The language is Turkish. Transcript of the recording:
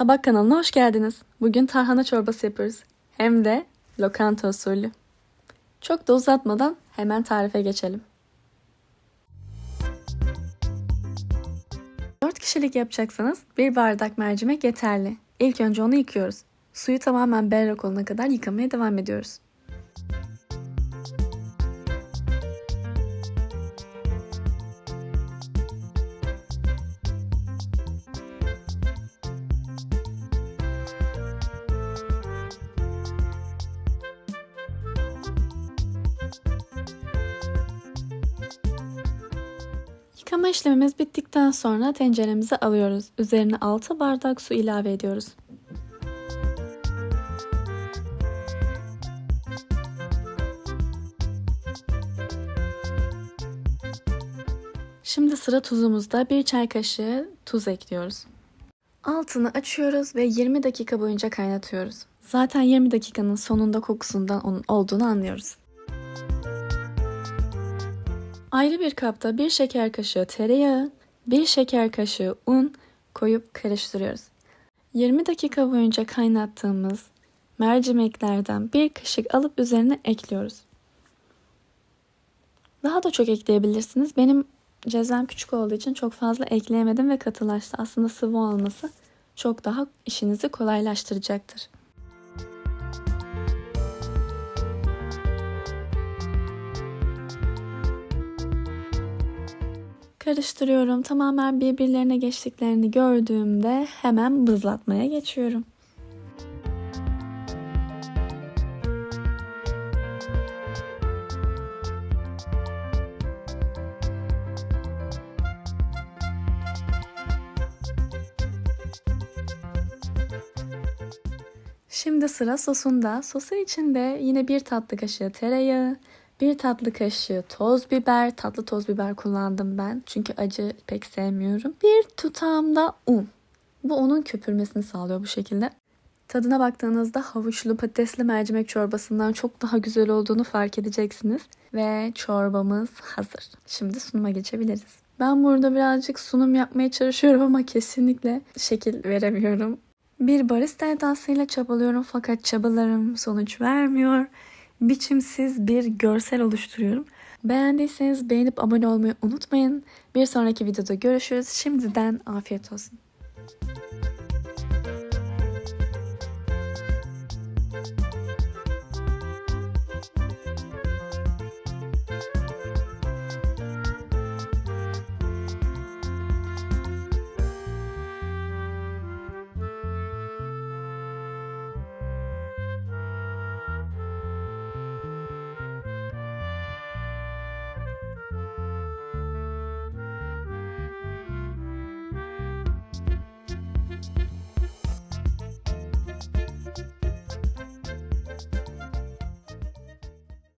Tabak kanalına hoş geldiniz. Bugün tarhana çorbası yapıyoruz. Hem de lokanta usulü. Çok da uzatmadan hemen tarife geçelim. 4 kişilik yapacaksanız bir bardak mercimek yeterli. İlk önce onu yıkıyoruz. Suyu tamamen berrak olana kadar yıkamaya devam ediyoruz. Yıkama işlemimiz bittikten sonra tenceremizi alıyoruz. Üzerine 6 bardak su ilave ediyoruz. Şimdi sıra tuzumuzda. Bir çay kaşığı tuz ekliyoruz. Altını açıyoruz ve 20 dakika boyunca kaynatıyoruz. Zaten 20 dakikanın sonunda kokusundan onun olduğunu anlıyoruz. Ayrı bir kapta bir şeker kaşığı tereyağı, bir şeker kaşığı un koyup karıştırıyoruz. 20 dakika boyunca kaynattığımız mercimeklerden bir kaşık alıp üzerine ekliyoruz. Daha da çok ekleyebilirsiniz. Benim cezvem küçük olduğu için çok fazla ekleyemedim ve katılaştı. Aslında sıvı olması çok daha işinizi kolaylaştıracaktır. Karıştırıyorum. Tamamen birbirlerine geçtiklerini gördüğümde hemen bızlatmaya geçiyorum. Şimdi sıra sosunda. Sosu içinde yine bir tatlı kaşığı tereyağı, bir tatlı kaşığı toz biber, tatlı toz biber kullandım ben. Çünkü acı pek sevmiyorum. Bir tutam da un. Bu onun köpürmesini sağlıyor bu şekilde. Tadına baktığınızda havuçlu patatesli mercimek çorbasından çok daha güzel olduğunu fark edeceksiniz. Ve çorbamız hazır. Şimdi sunuma geçebiliriz. Ben burada birazcık sunum yapmaya çalışıyorum ama kesinlikle şekil veremiyorum. Bir barista edasıyla çabalıyorum fakat çabalarım sonuç vermiyor. Biçimsiz bir görsel oluşturuyorum. Beğendiyseniz beğenip abone olmayı unutmayın. Bir sonraki videoda görüşürüz. Şimdiden afiyet olsun.